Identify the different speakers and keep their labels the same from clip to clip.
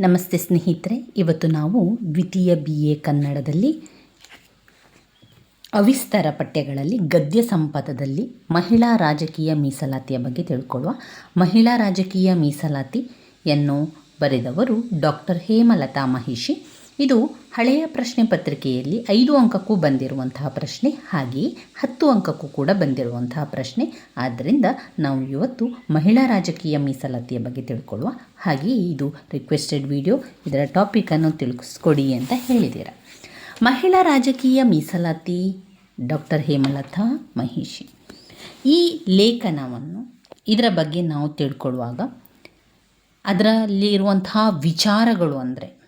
Speaker 1: ನಮಸ್ತೆ ಸ್ನೇಹಿತರೆ, ಇವತ್ತು ನಾವು ದ್ವಿತೀಯ ಬಿ ಎ ಕನ್ನಡದಲ್ಲಿ ಅವಿಸ್ತರ ಪಠ್ಯಗಳಲ್ಲಿ ಗದ್ಯ ಸಂಪದದಲ್ಲಿ ಮಹಿಳಾ ರಾಜಕೀಯ ಮೀಸಲಾತಿಯ ಬಗ್ಗೆ ತಿಳ್ಕೊಳ್ಳುವ ಮಹಿಳಾ ರಾಜಕೀಯ ಮೀಸಲಾತಿಯನ್ನು ಬರೆದವರು ಡಾಕ್ಟರ್ ಹೇಮಲತಾ ಮಹಿಷಿ ಇದು ಹಳೆಯ ಪ್ರಶ್ನೆ ಪತ್ರಿಕೆಯಲ್ಲಿ ಐದು ಅಂಕಕ್ಕೂ ಬಂದಿರುವಂತಹ ಪ್ರಶ್ನೆ ಹಾಗೆಯೇ ಹತ್ತು ಅಂಕಕ್ಕೂ ಕೂಡ ಬಂದಿರುವಂತಹ ಪ್ರಶ್ನೆ. ಆದ್ದರಿಂದ ನಾವು ಇವತ್ತು ಮಹಿಳಾ ರಾಜಕೀಯ ಮೀಸಲಾತಿಯ ಬಗ್ಗೆ ತಿಳ್ಕೊಳ್ಳುವ ಹಾಗೆಯೇ ಇದು ರಿಕ್ವೆಸ್ಟೆಡ್ ವಿಡಿಯೋ ಇದರ ಟಾಪಿಕನ್ನು ತಿಳಿಸ್ಕೊಡಿ ಅಂತ ಹೇಳಿದ್ದೀರ. ಮಹಿಳಾ ರಾಜಕೀಯ ಮೀಸಲಾತಿ ಡಾಕ್ಟರ್ ಹೇಮಲತಾ ಮಹಿಷಿ. ಈ ಲೇಖನವನ್ನು ಇದರ ಬಗ್ಗೆ ನಾವು ತಿಳ್ಕೊಳ್ಳುವಾಗ ಅದರಲ್ಲಿರುವಂತಹ ವಿಚಾರಗಳು ಅಂದರೆ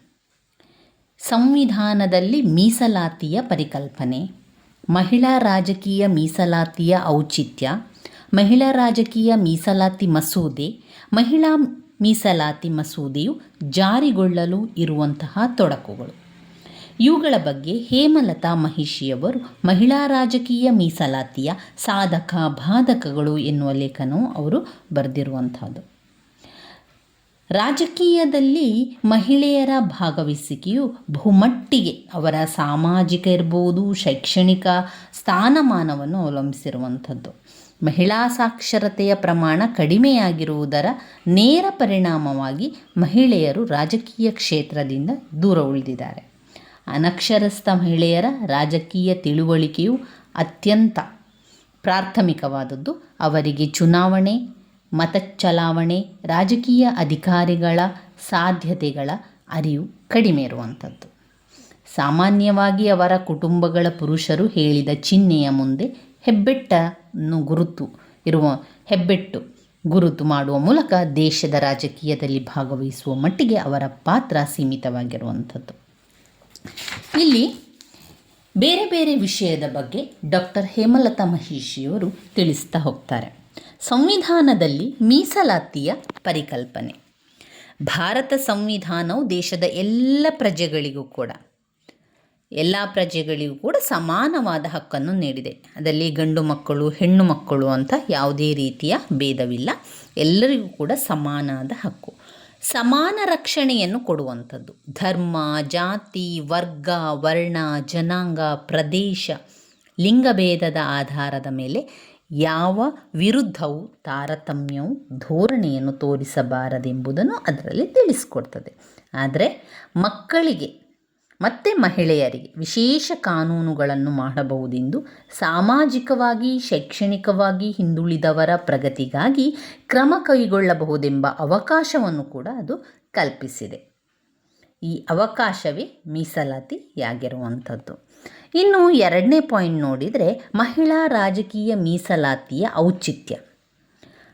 Speaker 1: ಸಂವಿಧಾನದಲ್ಲಿ ಮೀಸಲಾತಿಯ ಪರಿಕಲ್ಪನೆ. ಮಹಿಳಾ ರಾಜಕೀಯ ಮೀಸಲಾತಿಯ ಔಚಿತ್ಯ. ಮಹಿಳಾ ರಾಜಕೀಯ ಮೀಸಲಾತಿ ಮಸೂದೆ. ಮಹಿಳಾ ಮೀಸಲಾತಿ ಮಸೂದೆಯು ಜಾರಿಗೊಳ್ಳಲು ಇರುವಂತಹ ತೊಡಕುಗಳು. ಇವುಗಳ ಬಗ್ಗೆ ಹೇಮಲತಾ ಮಹಿಷಿಯವರು ಮಹಿಳಾ ರಾಜಕೀಯ ಮೀಸಲಾತಿಯ ಸಾಧಕ, ಬಾಧಕಗಳು ಎನ್ನುವ ಲೇಖನವು ಅವರು ಬರೆದಿರುವಂಥದ್ದು. ರಾಜಕೀಯದಲ್ಲಿ ಮಹಿಳೆಯರ ಭಾಗವಹಿಸಿಕೆಯು ಬಹುಮಟ್ಟಿಗೆ ಅವರ ಸಾಮಾಜಿಕ ಇರ್ಬೋದು, ಶೈಕ್ಷಣಿಕ ಸ್ಥಾನಮಾನವನ್ನು ಅವಲಂಬಿಸಿರುವಂಥದ್ದು. ಮಹಿಳಾ ಸಾಕ್ಷರತೆಯ ಪ್ರಮಾಣ ಕಡಿಮೆಯಾಗಿರುವುದರ ನೇರ ಪರಿಣಾಮವಾಗಿ ಮಹಿಳೆಯರು ರಾಜಕೀಯ ಕ್ಷೇತ್ರದಿಂದ ದೂರ ಉಳಿದಿದ್ದಾರೆ. ಅನಕ್ಷರಸ್ಥ ಮಹಿಳೆಯರ ರಾಜಕೀಯ ತಿಳುವಳಿಕೆಯು ಅತ್ಯಂತ ಪ್ರಾಥಮಿಕವಾದದ್ದು. ಅವರಿಗೆ ಚುನಾವಣೆ ಮತ ಚಲಾವಣೆ ರಾಜಕೀಯ ಅಧಿಕಾರಿಗಳ ಸಾಧ್ಯತೆಗಳ ಅರಿವು ಕಡಿಮೆ ಇರುವಂಥದ್ದು. ಸಾಮಾನ್ಯವಾಗಿ ಅವರ ಕುಟುಂಬಗಳ ಪುರುಷರು ಹೇಳಿದ ಚಿಹ್ನೆಯ ಮುಂದೆ ಹೆಬ್ಬೆಟ್ಟನ್ನು ಗುರುತು ಇರುವ, ಹೆಬ್ಬೆಟ್ಟು ಗುರುತು ಮಾಡುವ ಮೂಲಕ ದೇಶದ ರಾಜಕೀಯದಲ್ಲಿ ಭಾಗವಹಿಸುವ ಮಟ್ಟಿಗೆ ಅವರ ಪಾತ್ರ ಸೀಮಿತವಾಗಿರುವಂಥದ್ದು. ಇಲ್ಲಿ ಬೇರೆ ಬೇರೆ ವಿಷಯದ ಬಗ್ಗೆ ಡಾಕ್ಟರ್ ಹೇಮಲತಾ ಮಹಿಷಿಯವರು ತಿಳಿಸ್ತಾ ಹೋಗ್ತಾರೆ. ಸಂವಿಧಾನದಲ್ಲಿ ಮೀಸಲಾತಿಯ ಪರಿಕಲ್ಪನೆ. ಭಾರತ ಸಂವಿಧಾನವು ದೇಶದ ಎಲ್ಲ ಪ್ರಜೆಗಳಿಗೂ ಕೂಡ, ಎಲ್ಲ ಪ್ರಜೆಗಳಿಗೂ ಕೂಡ ಸಮಾನವಾದ ಹಕ್ಕನ್ನು ನೀಡಿದೆ. ಅದರಲ್ಲಿ ಗಂಡು ಮಕ್ಕಳು, ಹೆಣ್ಣು ಮಕ್ಕಳು ಅಂತ ಯಾವುದೇ ರೀತಿಯ ಭೇದವಿಲ್ಲ. ಎಲ್ಲರಿಗೂ ಕೂಡ ಸಮಾನವಾದ ಹಕ್ಕು. ಸಮಾನ ರಕ್ಷಣೆಯನ್ನು ಕೊಡುವಂಥದ್ದು. ಧರ್ಮ, ಜಾತಿ, ವರ್ಗ, ವರ್ಣ, ಜನಾಂಗ, ಪ್ರದೇಶ, ಲಿಂಗಭೇದದ ಆಧಾರದ ಮೇಲೆ ಯಾವ ವಿರುದ್ಧವು ತಾರತಮ್ಯವು ಧೋರಣೆಯನ್ನು ತೋರಿಸಬಾರದೆಂಬುದನ್ನು ಅದರಲ್ಲಿ ತಿಳಿಸಿಕೊಡ್ತದೆ. ಆದರೆ ಮಕ್ಕಳಿಗೆ, ಮತ್ತು ಮಹಿಳೆಯರಿಗೆ ವಿಶೇಷ ಕಾನೂನುಗಳನ್ನು ಮಾಡಬಹುದೆಂದು ಸಾಮಾಜಿಕವಾಗಿ, ಶೈಕ್ಷಣಿಕವಾಗಿ ಹಿಂದುಳಿದವರ ಪ್ರಗತಿಗಾಗಿ ಕ್ರಮ ಕೈಗೊಳ್ಳಬಹುದೆಂಬ ಅವಕಾಶವನ್ನು ಕೂಡ ಅದು ಕಲ್ಪಿಸಿದೆ. ಈ ಅವಕಾಶವೇ ಮೀಸಲಾತಿಯಾಗಿರುವಂಥದ್ದು. ಇನ್ನು ಎರಡನೇ ಪಾಯಿಂಟ್ ನೋಡಿದರೆ ಮಹಿಳಾ ರಾಜಕೀಯ ಮೀಸಲಾತಿಯ ಔಚಿತ್ಯ.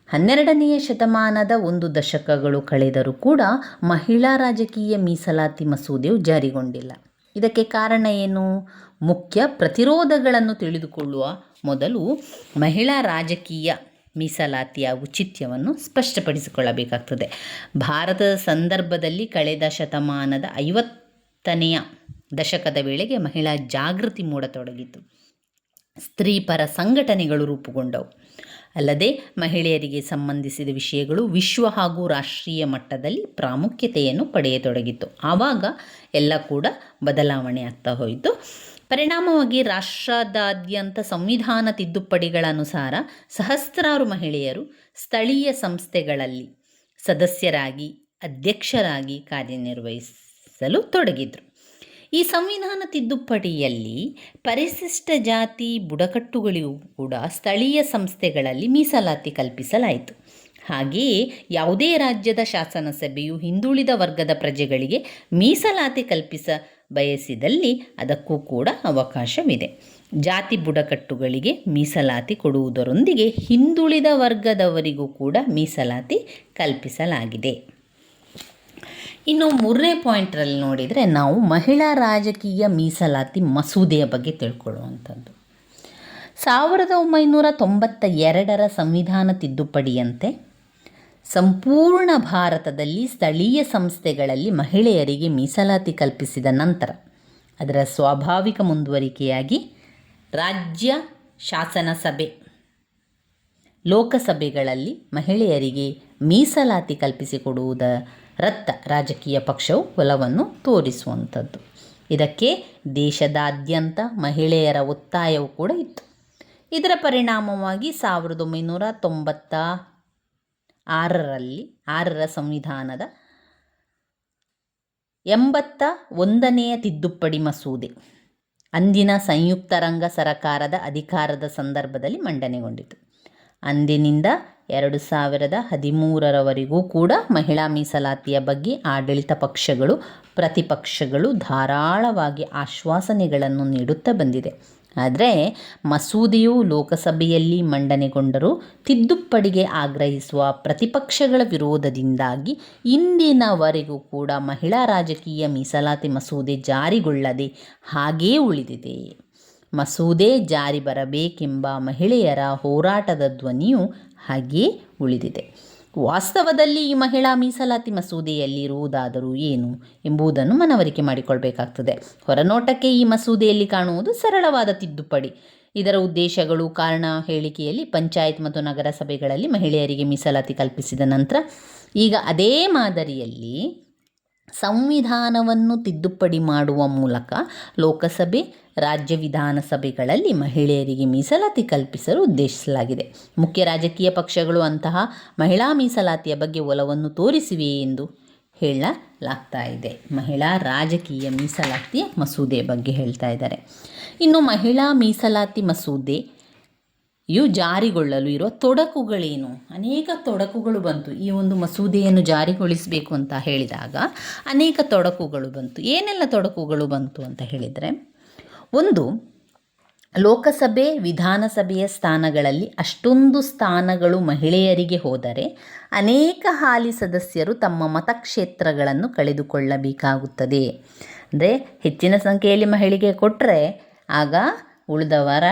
Speaker 1: ಹನ್ನೆರಡನೆಯ ಶತಮಾನದ ಒಂದು ದಶಕಗಳು ಕಳೆದರೂ ಕೂಡ ಮಹಿಳಾ ರಾಜಕೀಯ ಮೀಸಲಾತಿ ಮಸೂದೆಯು ಜಾರಿಗೊಂಡಿಲ್ಲ. ಇದಕ್ಕೆ ಕಾರಣ ಏನು? ಮುಖ್ಯ ಪ್ರತಿರೋಧಗಳನ್ನು ತಿಳಿದುಕೊಳ್ಳುವ ಮೊದಲು ಮಹಿಳಾ ರಾಜಕೀಯ ಮೀಸಲಾತಿಯ ಔಚಿತ್ಯವನ್ನು ಸ್ಪಷ್ಟಪಡಿಸಿಕೊಳ್ಳಬೇಕಾಗ್ತದೆ. ಭಾರತದ ಸಂದರ್ಭದಲ್ಲಿ ಕಳೆದ ಶತಮಾನದ ಐವತ್ತನೆಯ ದಶಕದ ವೇಳೆಗೆ ಮಹಿಳಾ ಜಾಗೃತಿ ಮೂಡತೊಡಗಿತು. ಸ್ತ್ರೀಪರ ಸಂಘಟನೆಗಳು ರೂಪುಗೊಂಡವು. ಅಲ್ಲದೆ ಮಹಿಳೆಯರಿಗೆ ಸಂಬಂಧಿಸಿದ ವಿಷಯಗಳು ವಿಶ್ವ ಹಾಗೂ ರಾಷ್ಟ್ರೀಯ ಮಟ್ಟದಲ್ಲಿ ಪ್ರಾಮುಖ್ಯತೆಯನ್ನು ಪಡೆಯತೊಡಗಿತು. ಆವಾಗ ಎಲ್ಲ ಕೂಡ ಬದಲಾವಣೆ ಆಗ್ತಾ ಹೋಯಿತು. ಪರಿಣಾಮವಾಗಿ ರಾಷ್ಟ್ರದಾದ್ಯಂತ ಸಂವಿಧಾನ ತಿದ್ದುಪಡಿಗಳ ಅನುಸಾರ ಸಹಸ್ರಾರು ಮಹಿಳೆಯರು ಸ್ಥಳೀಯ ಸಂಸ್ಥೆಗಳಲ್ಲಿ ಸದಸ್ಯರಾಗಿ, ಅಧ್ಯಕ್ಷರಾಗಿ ಕಾರ್ಯನಿರ್ವಹಿಸಲು ತೊಡಗಿದರು. ಈ ಸಂವಿಧಾನ ತಿದ್ದುಪಡಿಯಲ್ಲಿ ಪರಿಶಿಷ್ಟ ಜಾತಿ ಬುಡಕಟ್ಟುಗಳಿಗೂ ಕೂಡ ಸ್ಥಳೀಯ ಸಂಸ್ಥೆಗಳಲ್ಲಿ ಮೀಸಲಾತಿ ಕಲ್ಪಿಸಲಾಯಿತು. ಹಾಗೆಯೇ ಯಾವುದೇ ರಾಜ್ಯದ ಶಾಸನಸಭೆಯು ಹಿಂದುಳಿದ ವರ್ಗದ ಪ್ರಜೆಗಳಿಗೆ ಮೀಸಲಾತಿ ಕಲ್ಪಿಸ ಬಯಸಿದಲ್ಲಿ ಅದಕ್ಕೂ ಕೂಡ ಅವಕಾಶವಿದೆ. ಜಾತಿ ಬುಡಕಟ್ಟುಗಳಿಗೆ ಮೀಸಲಾತಿ ಕೊಡುವುದರೊಂದಿಗೆ ಹಿಂದುಳಿದ ವರ್ಗದವರಿಗೂ ಕೂಡ ಮೀಸಲಾತಿ ಕಲ್ಪಿಸಲಾಗಿದೆ. ಇನ್ನು ಮೂರನೇ ಪಾಯಿಂಟ್ರಲ್ಲಿ ನೋಡಿದರೆ ನಾವು ಮಹಿಳಾ ರಾಜಕೀಯ ಮೀಸಲಾತಿ ಮಸೂದೆಯ ಬಗ್ಗೆ ತಿಳ್ಕೊಳ್ಳುವಂಥದ್ದು. ಸಾವಿರದ ಒಂಬೈನೂರ ತೊಂಬತ್ತ ಎರಡರ ಸಂವಿಧಾನ ತಿದ್ದುಪಡಿಯಂತೆ ಸಂಪೂರ್ಣ ಭಾರತದಲ್ಲಿ ಸ್ಥಳೀಯ ಸಂಸ್ಥೆಗಳಲ್ಲಿ ಮಹಿಳೆಯರಿಗೆ ಮೀಸಲಾತಿ ಕಲ್ಪಿಸಿದ ನಂತರ ಅದರ ಸ್ವಾಭಾವಿಕ ಮುಂದುವರಿಕೆಯಾಗಿ ರಾಜ್ಯ ಶಾಸನ ಸಭೆ ಲೋಕಸಭೆಗಳಲ್ಲಿ ಮಹಿಳೆಯರಿಗೆ ಮೀಸಲಾತಿ ಕಲ್ಪಿಸಿಕೊಡುವುದ ರತ್ತ ರಾಜಕೀಯ ಪಕ್ಷವು ಒಲವನ್ನು ತೋರಿಸುವಂಥದ್ದು. ಇದಕ್ಕೆ ದೇಶದಾದ್ಯಂತ ಮಹಿಳೆಯರ ಒತ್ತಾಯವೂ ಕೂಡ ಇತ್ತು. ಇದರ ಪರಿಣಾಮವಾಗಿ ಸಾವಿರದ ಒಂಬೈನೂರ ತೊಂಬತ್ತ ಆರರಲ್ಲಿ ಆರರ ಸಂವಿಧಾನದ ಎಂಬತ್ತ ಒಂದನೆಯ ತಿದ್ದುಪಡಿ ಮಸೂದೆ ಅಂದಿನ ಸಂಯುಕ್ತ ರಂಗ ಸರಕಾರದ ಅಧಿಕಾರದ ಸಂದರ್ಭದಲ್ಲಿ ಮಂಡನೆಗೊಂಡಿತು. ಅಂದಿನಿಂದ ಎರಡು ಸಾವಿರದ ಹದಿಮೂರರವರೆಗೂ ಕೂಡ ಮಹಿಳಾ ಮೀಸಲಾತಿಯ ಬಗ್ಗೆ ಆಡಳಿತ ಪಕ್ಷಗಳು, ಪ್ರತಿಪಕ್ಷಗಳು ಧಾರಾಳವಾಗಿ ಆಶ್ವಾಸನೆಗಳನ್ನು ನೀಡುತ್ತಾ ಬಂದಿದೆ. ಆದರೆ ಮಸೂದೆಯು ಲೋಕಸಭೆಯಲ್ಲಿ ಮಂಡನೆಗೊಂಡರೂ ತಿದ್ದುಪಡಿಗೆ ಆಗ್ರಹಿಸುವ ಪ್ರತಿಪಕ್ಷಗಳ ವಿರೋಧದಿಂದಾಗಿ ಇಂದಿನವರೆಗೂ ಕೂಡ ಮಹಿಳಾ ರಾಜಕೀಯ ಮೀಸಲಾತಿ ಮಸೂದೆ ಜಾರಿಗೊಳ್ಳದೆ ಹಾಗೇ ಉಳಿದಿದೆ. ಮಸೂದೆ ಜಾರಿ ಬರಬೇಕೆಂಬ ಮಹಿಳೆಯರ ಹೋರಾಟದ ಧ್ವನಿಯು ಹಾಗೆ ಉಳಿದಿದೆ. ವಾಸ್ತವದಲ್ಲಿ ಈ ಮಹಿಳಾ ಮೀಸಲಾತಿ ಮಸೂದೆಯಲ್ಲಿ ಇರುವುದಾದರೂ ಏನು ಎಂಬುದನ್ನು ಮನವರಿಕೆ ಮಾಡಿಕೊಳ್ಬೇಕಾಗ್ತದೆ. ಹೊರನೋಟಕ್ಕೆ ಈ ಮಸೂದೆಯಲ್ಲಿ ಕಾಣುವುದು ಸರಳವಾದ ತಿದ್ದುಪಡಿ. ಇದರ ಉದ್ದೇಶಗಳು, ಕಾರಣ ಹೇಳಿಕೆಯಲ್ಲಿ ಪಂಚಾಯತ್ ಮತ್ತು ನಗರಸಭೆಗಳಲ್ಲಿ ಮಹಿಳೆಯರಿಗೆ ಮೀಸಲಾತಿ ಕಲ್ಪಿಸಿದ ನಂತರ ಈಗ ಅದೇ ಮಾದರಿಯಲ್ಲಿ ಸಂವಿಧಾನವನ್ನು ತಿದ್ದುಪಡಿ ಮಾಡುವ ಮೂಲಕ ಲೋಕಸಭೆ ರಾಜ್ಯ ವಿಧಾನಸಭೆಗಳಲ್ಲಿ ಮಹಿಳೆಯರಿಗೆ ಮೀಸಲಾತಿ ಕಲ್ಪಿಸಲು ಉದ್ದೇಶಿಸಲಾಗಿದೆ. ಮುಖ್ಯ ರಾಜಕೀಯ ಪಕ್ಷಗಳು ಅಂತಹ ಮಹಿಳಾ ಮೀಸಲಾತಿಯ ಬಗ್ಗೆ ಒಲವನ್ನು ತೋರಿಸಿವೆ ಎಂದು ಹೇಳಲಾಗ್ತಾ ಇದೆ. ಮಹಿಳಾ ರಾಜಕೀಯ ಮೀಸಲಾತಿಯ ಮಸೂದೆ ಬಗ್ಗೆ ಹೇಳ್ತಾ ಇದ್ದಾರೆ. ಇನ್ನು ಮಹಿಳಾ ಮೀಸಲಾತಿ ಮಸೂದೆ ಯು ಜಾರಿಗೊಳ್ಳಲು ಇರುವ ತೊಡಕುಗಳೇನು? ಅನೇಕ ತೊಡಕುಗಳು ಬಂತು. ಈ ಒಂದು ಮಸೂದೆಯನ್ನು ಜಾರಿಗೊಳಿಸಬೇಕು ಅಂತ ಹೇಳಿದಾಗ ಅನೇಕ ತೊಡಕುಗಳು ಬಂತು. ಏನೆಲ್ಲ ತೊಡಕುಗಳು ಬಂತು ಅಂತ ಹೇಳಿದರೆ ಒಂದು, ಲೋಕಸಭೆ, ವಿಧಾನಸಭೆಯ ಸ್ಥಾನಗಳಲ್ಲಿ ಅಷ್ಟೊಂದು ಸ್ಥಾನಗಳು ಮಹಿಳೆಯರಿಗೆ ಹೋದರೆ ಅನೇಕ ಹಾಲಿ ಸದಸ್ಯರು ತಮ್ಮ ಮತಕ್ಷೇತ್ರಗಳನ್ನು ಕಳೆದುಕೊಳ್ಳಬೇಕಾಗುತ್ತದೆ. ಅಂದರೆ ಹೆಚ್ಚಿನ ಸಂಖ್ಯೆಯಲ್ಲಿ ಮಹಿಳೆಗೆ ಕೊಟ್ಟರೆ ಆಗ ಉಳಿದವರ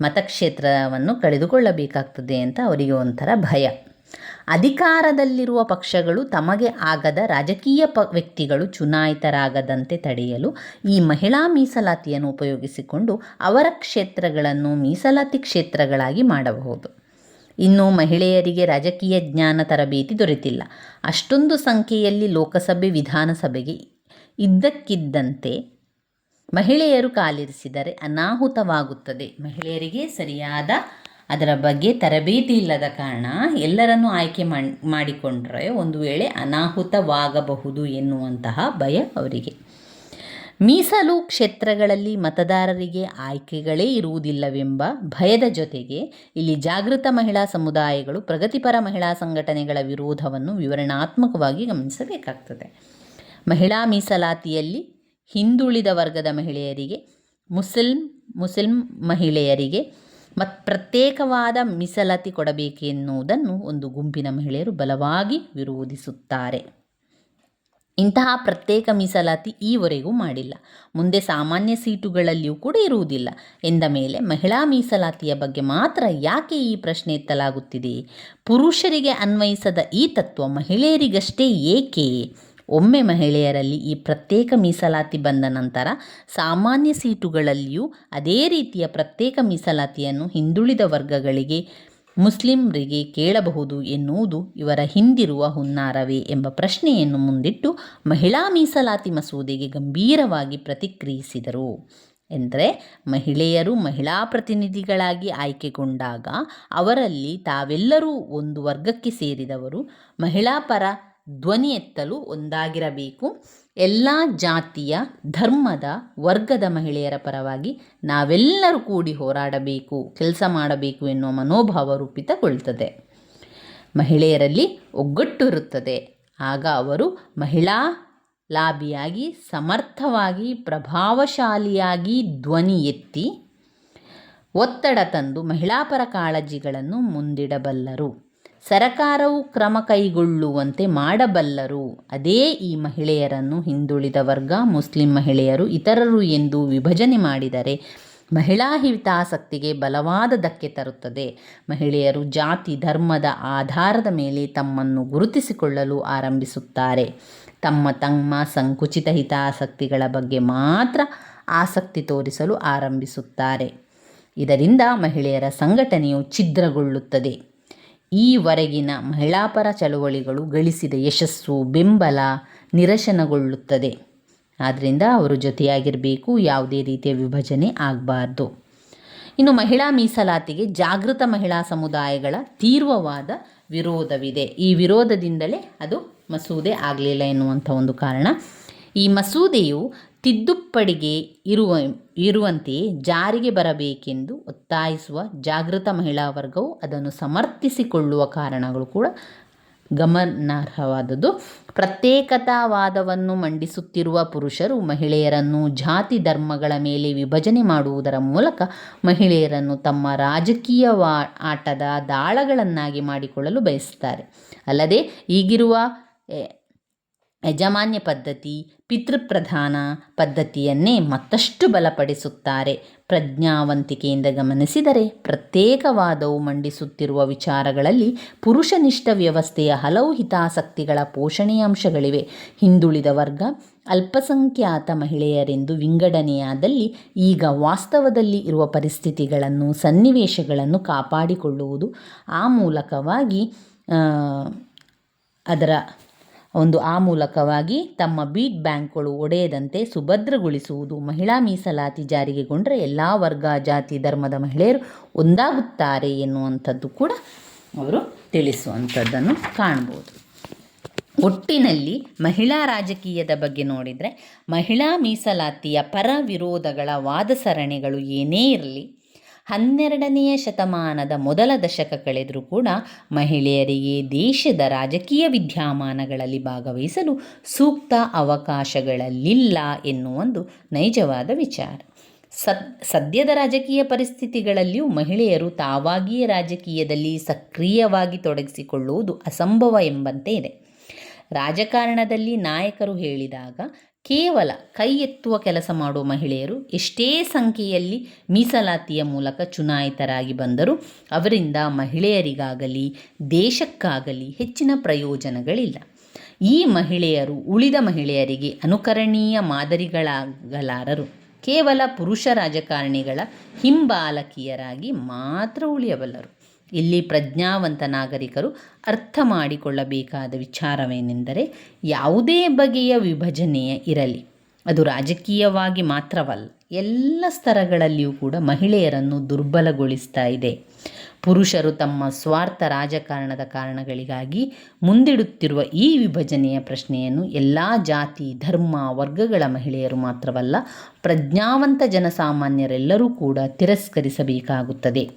Speaker 1: ಮತಕ್ಷೇತ್ರವನ್ನು ಕಳೆದುಕೊಳ್ಳಬೇಕಾಗ್ತದೆ ಅಂತ ಅವರಿಗೆ ಒಂಥರ ಭಯ. ಅಧಿಕಾರದಲ್ಲಿರುವ ಪಕ್ಷಗಳು ತಮಗೆ ಆಗದ ರಾಜಕೀಯ ಪ, ವ್ಯಕ್ತಿಗಳು ಚುನಾಯಿತರಾಗದಂತೆ ತಡೆಯಲು ಈ ಮಹಿಳಾ ಮೀಸಲಾತಿಯನ್ನು ಉಪಯೋಗಿಸಿಕೊಂಡು ಅವರ ಕ್ಷೇತ್ರಗಳನ್ನು ಮೀಸಲಾತಿ ಕ್ಷೇತ್ರಗಳಾಗಿ ಮಾಡಬಹುದು. ಇನ್ನು ಮಹಿಳೆಯರಿಗೆ ರಾಜಕೀಯ ಜ್ಞಾನ ತರಬೇತಿ ದೊರೆತಿಲ್ಲ. ಅಷ್ಟೊಂದು ಸಂಖ್ಯೆಯಲ್ಲಿ ಲೋಕಸಭೆ, ವಿಧಾನಸಭೆಗೆ ಇದ್ದಕ್ಕಿದ್ದಂತೆ ಮಹಿಳೆಯರು ಕಾಲಿರಿಸಿದರೆ ಅನಾಹುತವಾಗುತ್ತದೆ. ಮಹಿಳೆಯರಿಗೆ ಸರಿಯಾದ ಅದರ ಬಗ್ಗೆ ತರಬೇತಿ ಇಲ್ಲದ ಕಾರಣ ಎಲ್ಲರನ್ನೂ ಆಯ್ಕೆ ಮಾಡಿಕೊಂಡರೆ ಒಂದು ವೇಳೆ ಅನಾಹುತವಾಗಬಹುದು ಎನ್ನುವಂತಹ ಭಯ ಅವರಿಗೆ. ಮೀಸಲು ಕ್ಷೇತ್ರಗಳಲ್ಲಿ ಮತದಾರರಿಗೆ ಆಯ್ಕೆಗಳೇ ಇರುವುದಿಲ್ಲವೆಂಬ ಭಯದ ಜೊತೆಗೆ ಇಲ್ಲಿ ಜಾಗೃತ ಮಹಿಳಾ ಸಮುದಾಯಗಳು ಪ್ರಗತಿಪರ ಮಹಿಳಾ ಸಂಘಟನೆಗಳ ವಿರೋಧವನ್ನು ವಿವರಣಾತ್ಮಕವಾಗಿ ಗಮನಿಸಬೇಕಾಗ್ತದೆ. ಮಹಿಳಾ ಮೀಸಲಾತಿಯಲ್ಲಿ ಹಿಂದುಳಿದ ವರ್ಗದ ಮಹಿಳೆಯರಿಗೆ, ಮುಸ್ಲಿಂ ಮುಸ್ಲಿಂ ಮಹಿಳೆಯರಿಗೆ ಮತ್ತು ಪ್ರತ್ಯೇಕವಾದ ಮೀಸಲಾತಿ ಕೊಡಬೇಕೆನ್ನುವುದನ್ನು ಒಂದು ಗುಂಪಿನ ಮಹಿಳೆಯರು ಬಲವಾಗಿ ವಿರೋಧಿಸುತ್ತಾರೆ. ಇಂತಹ ಪ್ರತ್ಯೇಕ ಮೀಸಲಾತಿ ಈವರೆಗೂ ಮಾಡಿಲ್ಲ. ಮುಂದೆ ಸಾಮಾನ್ಯ ಸೀಟುಗಳಲ್ಲಿಯೂ ಕೂಡ ಇರುವುದಿಲ್ಲ. ಎಂದ ಮೇಲೆ ಮಹಿಳಾ ಮೀಸಲಾತಿಯ ಬಗ್ಗೆ ಮಾತ್ರ ಯಾಕೆ ಈ ಪ್ರಶ್ನೆ ಎತ್ತಲಾಗುತ್ತಿದೆ? ಪುರುಷರಿಗೆ ಅನ್ವಯಿಸದ ಈ ತತ್ವ ಮಹಿಳೆಯರಿಗಷ್ಟೇ ಏಕೆ? ಒಮ್ಮೆ ಮಹಿಳೆಯರಲ್ಲಿ ಈ ಪ್ರತ್ಯೇಕ ಮೀಸಲಾತಿ ಬಂದ ನಂತರ ಸಾಮಾನ್ಯ ಸೀಟುಗಳಲ್ಲಿಯೂ ಅದೇ ರೀತಿಯ ಪ್ರತ್ಯೇಕ ಮೀಸಲಾತಿಯನ್ನು ಹಿಂದುಳಿದ ವರ್ಗಗಳಿಗೆ, ಮುಸ್ಲಿಮರಿಗೆ ಕೇಳಬಹುದು ಎನ್ನುವುದು ಇವರ ಹಿಂದಿರುವ ಹುನ್ನಾರವೇ ಎಂಬ ಪ್ರಶ್ನೆಯನ್ನು ಮುಂದಿಟ್ಟು ಮಹಿಳಾ ಮೀಸಲಾತಿ ಮಸೂದೆಗೆ ಗಂಭೀರವಾಗಿ ಪ್ರತಿಕ್ರಿಯಿಸಿದರು. ಎಂದರೆ ಮಹಿಳೆಯರು ಮಹಿಳಾ ಪ್ರತಿನಿಧಿಗಳಾಗಿ ಆಯ್ಕೆಗೊಂಡಾಗ ಅವರಲ್ಲಿ ತಾವೆಲ್ಲರೂ ಒಂದು ವರ್ಗಕ್ಕೆ ಸೇರಿದವರು ಮಹಿಳಾ ಪರ ಧ್ವನಿ ಎತ್ತಲು ಒಂದಾಗಿರಬೇಕು. ಎಲ್ಲ ಜಾತಿಯ, ಧರ್ಮದ, ವರ್ಗದ ಮಹಿಳೆಯರ ಪರವಾಗಿ ನಾವೆಲ್ಲರೂ ಕೂಡಿ ಹೋರಾಡಬೇಕು, ಕೆಲಸ ಮಾಡಬೇಕು ಎನ್ನುವ ಮನೋಭಾವ ರೂಪಿತಗೊಳ್ಳುತ್ತದೆ ಮಹಿಳೆಯರಲ್ಲಿ ಒಗ್ಗಟ್ಟು ಇರುತ್ತದೆ. ಆಗ ಅವರು ಮಹಿಳಾ ಲಾಬಿಯಾಗಿ, ಸಮರ್ಥವಾಗಿ, ಪ್ರಭಾವಶಾಲಿಯಾಗಿ ಧ್ವನಿ ಎತ್ತಿ ಒತ್ತಡ ತಂದು ಮಹಿಳಾಪರ ಕಾಳಜಿಗಳನ್ನು ಮುಂದಿಡಬಲ್ಲರು. ಸರಕಾರವು ಕ್ರಮ ಕೈಗೊಳ್ಳುವಂತೆ ಮಾಡಬಲ್ಲರು. ಅದೇ ಈ ಮಹಿಳೆಯರನ್ನು ಹಿಂದುಳಿದ ವರ್ಗ, ಮುಸ್ಲಿಂ ಮಹಿಳೆಯರು, ಇತರರು ಎಂದು ವಿಭಜನೆ ಮಾಡಿದರೆ ಮಹಿಳಾ ಹಿತಾಸಕ್ತಿಗೆ ಬಲವಾದ ಧಕ್ಕೆ ತರುತ್ತದೆ. ಮಹಿಳೆಯರು ಜಾತಿ, ಧರ್ಮದ ಆಧಾರದ ಮೇಲೆ ತಮ್ಮನ್ನು ಗುರುತಿಸಿಕೊಳ್ಳಲು ಆರಂಭಿಸುತ್ತಾರೆ. ತಮ್ಮ ತಮ್ಮ ಸಂಕುಚಿತ ಹಿತಾಸಕ್ತಿಗಳ ಬಗ್ಗೆ ಮಾತ್ರ ಆಸಕ್ತಿ ತೋರಿಸಲು ಆರಂಭಿಸುತ್ತಾರೆ. ಇದರಿಂದ ಮಹಿಳೆಯರ ಸಂಘಟನೆಯು ಛಿದ್ರಗೊಳ್ಳುತ್ತದೆ. ಈವರೆಗಿನ ಮಹಿಳಾಪರ ಚಳುವಳಿಗಳು ಗಳಿಸಿದ ಯಶಸ್ಸು, ಬೆಂಬಲ ನಿರಶನಗೊಳ್ಳುತ್ತದೆ. ಆದ್ದರಿಂದ ಅವರು ಜೊತೆಯಾಗಿರಬೇಕು, ಯಾವುದೇ ರೀತಿಯ ವಿಭಜನೆ ಆಗಬಾರ್ದು. ಇನ್ನು ಮಹಿಳಾ ಮೀಸಲಾತಿಗೆ ಜಾಗೃತ ಮಹಿಳಾ ಸಮುದಾಯಗಳ ತೀವ್ರವಾದ ವಿರೋಧವಿದೆ. ಈ ವಿರೋಧದಿಂದಲೇ ಅದು ಮಸೂದೆ ಆಗಲಿಲ್ಲ ಎನ್ನುವಂಥ ಒಂದು ಕಾರಣ. ಈ ಮಸೂದೆಯು ತಿದ್ದುಪಡಿಗೆ ಇರುವ ಇರುವಂತೆಯೇ ಜಾರಿಗೆ ಬರಬೇಕೆಂದು ಒತ್ತಾಯಿಸುವ ಜಾಗೃತ ಮಹಿಳಾ ವರ್ಗವು ಅದನ್ನು ಸಮರ್ಥಿಸಿಕೊಳ್ಳುವ ಕಾರಣಗಳು ಕೂಡ ಗಮನಾರ್ಹವಾದದ್ದು. ಪ್ರತ್ಯೇಕತಾವಾದವನ್ನು ಮಂಡಿಸುತ್ತಿರುವ ಪುರುಷರು ಮಹಿಳೆಯರನ್ನು ಜಾತಿ ಧರ್ಮಗಳ ಮೇಲೆ ವಿಭಜನೆ ಮಾಡುವುದರ ಮೂಲಕ ಮಹಿಳೆಯರನ್ನು ತಮ್ಮ ರಾಜಕೀಯ ಆಟದ ದಾಳಗಳನ್ನಾಗಿ ಮಾಡಿಕೊಳ್ಳಲು ಬಯಸುತ್ತಾರೆ. ಅಲ್ಲದೆ ಈಗಿರುವ ಯಜಮಾನ್ಯ ಪದ್ಧತಿ, ಪಿತೃಪ್ರಧಾನ ಪದ್ಧತಿಯನ್ನೇ ಮತ್ತಷ್ಟು ಬಲಪಡಿಸುತ್ತಾರೆ. ಪ್ರಜ್ಞಾವಂತಿಕೆಯಿಂದ ಗಮನಿಸಿದರೆ ಪ್ರತ್ಯೇಕವಾದವು ಮಂಡಿಸುತ್ತಿರುವ ವಿಚಾರಗಳಲ್ಲಿ ಪುರುಷನಿಷ್ಠ ವ್ಯವಸ್ಥೆಯ ಹಲವು ಹಿತಾಸಕ್ತಿಗಳ ಪೋಷಣೆಯ ಅಂಶಗಳಿವೆ. ಹಿಂದುಳಿದ ವರ್ಗ, ಅಲ್ಪಸಂಖ್ಯಾತ ಮಹಿಳೆಯರೆಂದು ವಿಂಗಡಣೆಯಾದಲ್ಲಿ ಈಗ ವಾಸ್ತವದಲ್ಲಿ ಇರುವ ಪರಿಸ್ಥಿತಿಗಳನ್ನು, ಸನ್ನಿವೇಶಗಳನ್ನು ಕಾಪಾಡಿಕೊಳ್ಳುವುದು ಆ ಮೂಲಕವಾಗಿ ಅದರ ಒಂದು ಆ ಮೂಲಕವಾಗಿ ತಮ್ಮ ಬೀಟ್ ಬ್ಯಾಂಕ್ಗಳು ಒಡೆಯದಂತೆ ಸುಭದ್ರಗೊಳಿಸುವುದು ಮಹಿಳಾ ಮೀಸಲಾತಿ ಜಾರಿಗೆಗೊಂಡರೆ ಎಲ್ಲ ವರ್ಗ, ಜಾತಿ, ಧರ್ಮದ ಮಹಿಳೆಯರು ಒಂದಾಗುತ್ತಾರೆ ಎನ್ನುವಂಥದ್ದು ಕೂಡ ಅವರು ತಿಳಿಸುವಂಥದ್ದನ್ನು ಕಾಣ್ಬೋದು. ಒಟ್ಟಿನಲ್ಲಿ ಮಹಿಳಾ ರಾಜಕೀಯದ ಬಗ್ಗೆ ನೋಡಿದರೆ ಮಹಿಳಾ ಮೀಸಲಾತಿಯ ಪರ ವಿರೋಧಗಳ ವಾದ ಸರಣಿಗಳು ಏನೇ ಇರಲಿ ಹನ್ನೆರಡನೆಯ ಶತಮಾನದ ಮೊದಲ ದಶಕ ಕಳೆದರೂ ಕೂಡ ಮಹಿಳೆಯರಿಗೆ ದೇಶದ ರಾಜಕೀಯ ವಿದ್ಯಮಾನಗಳಲ್ಲಿ ಭಾಗವಹಿಸಲು ಸೂಕ್ತ ಅವಕಾಶಗಳಲ್ಲಿಲ್ಲ ಎನ್ನುವೊಂದು ನೈಜವಾದ ವಿಚಾರ. ಸದ್, ಸದ್ಯದ ರಾಜಕೀಯ ಪರಿಸ್ಥಿತಿಗಳಲ್ಲಿಯೂ ಮಹಿಳೆಯರು ತಾವಾಗಿಯೇ ರಾಜಕೀಯದಲ್ಲಿ ಸಕ್ರಿಯವಾಗಿ ತೊಡಗಿಸಿಕೊಳ್ಳುವುದು ಅಸಂಭವ ಎಂಬಂತೆ ಇದೆ. ರಾಜಕಾರಣದಲ್ಲಿ ನಾಯಕರು ಹೇಳಿದಾಗ ಕೇವಲ ಕೈ ಎತ್ತುವ ಕೆಲಸ ಮಾಡುವ ಮಹಿಳೆಯರು ಎಷ್ಟೇ ಸಂಖ್ಯೆಯಲ್ಲಿ ಮೀಸಲಾತಿಯ ಮೂಲಕ ಚುನಾಯಿತರಾಗಿ ಬಂದರೂ ಅವರಿಂದ ಮಹಿಳೆಯರಿಗಾಗಲಿ, ದೇಶಕ್ಕಾಗಲಿ ಹೆಚ್ಚಿನ ಪ್ರಯೋಜನಗಳಿಲ್ಲ. ಈ ಮಹಿಳೆಯರು ಉಳಿದ ಮಹಿಳೆಯರಿಗೆ ಅನುಕರಣೀಯ ಮಾದರಿಗಳಾಗಲಾರರು. ಕೇವಲ ಪುರುಷ ರಾಜಕಾರಣಿಗಳ ಹಿಂಬಾಲಕಿಯರಾಗಿ ಮಾತ್ರ ಉಳಿಯಬಲ್ಲರು. ಇಲ್ಲಿ ಪ್ರಜ್ಞಾವಂತ ನಾಗರಿಕರು ಅರ್ಥ ಮಾಡಿಕೊಳ್ಳಬೇಕಾದ ವಿಚಾರವೇನೆಂದರೆ ಯಾವುದೇ ಬಗೆಯ ವಿಭಜನೆಯ ಇರಲಿ. ಅದು ರಾಜಕೀಯವಾಗಿ ಮಾತ್ರವಲ್ಲ, ಎಲ್ಲ ಸ್ತರಗಳಲ್ಲಿಯೂ ಕೂಡ ಮಹಿಳೆಯರನ್ನು ದುರ್ಬಲಗೊಳಿಸ್ತಾ ಇದೆ. ಪುರುಷರು ತಮ್ಮ ಸ್ವಾರ್ಥ ರಾಜಕಾರಣದ ಕಾರಣಗಳಿಗಾಗಿ ಮುಂದಿಡುತ್ತಿರುವ ಈ ವಿಭಜನೆಯ ಪ್ರಶ್ನೆಯನ್ನು ಎಲ್ಲ ಜಾತಿ, ಧರ್ಮ, ವರ್ಗಗಳ ಮಹಿಳೆಯರು ಮಾತ್ರವಲ್ಲ, ಪ್ರಜ್ಞಾವಂತ ಜನಸಾಮಾನ್ಯರೆಲ್ಲರೂ ಕೂಡ ತಿರಸ್ಕರಿಸಬೇಕಾಗುತ್ತದೆ.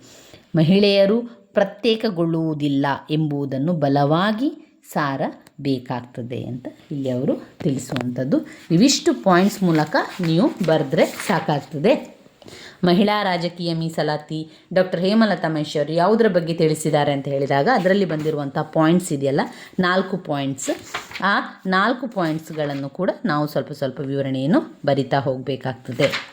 Speaker 1: ಮಹಿಳೆಯರು ಪ್ರತ್ಯೇಕಗೊಳ್ಳುವುದಿಲ್ಲ ಎಂಬುದನ್ನು ಬಲವಾಗಿ ಸಾರ ಬೇಕಾಗ್ತದೆ ಅಂತ ಇಲ್ಲಿ ಅವರು ತಿಳಿಸುವಂಥದ್ದು. ಇವಿಷ್ಟು ಪಾಯಿಂಟ್ಸ್ ಮೂಲಕ ನೀವು ಬರೆದ್ರೆ ಸಾಕಾಗ್ತದೆ. ಮಹಿಳಾ ರಾಜಕೀಯ ಮೀಸಲಾತಿ ಡಾಕ್ಟರ್ ಹೇಮಲತಾ ಮಹೇಶ್ವರ್ ಯಾವುದರ ಬಗ್ಗೆ ತಿಳಿಸಿದ್ದಾರೆ ಅಂತ ಹೇಳಿದಾಗ ಅದರಲ್ಲಿ ಬಂದಿರುವಂಥ ಪಾಯಿಂಟ್ಸ್ ಇದೆಯಲ್ಲ, ನಾಲ್ಕು ಪಾಯಿಂಟ್ಸ್ ಆ ನಾಲ್ಕು ಪಾಯಿಂಟ್ಸ್ಗಳನ್ನು ಕೂಡ ನಾವು ಸ್ವಲ್ಪ ಸ್ವಲ್ಪ ವಿವರಣೆಯನ್ನು ಬರಿತಾ ಹೋಗಬೇಕಾಗ್ತದೆ.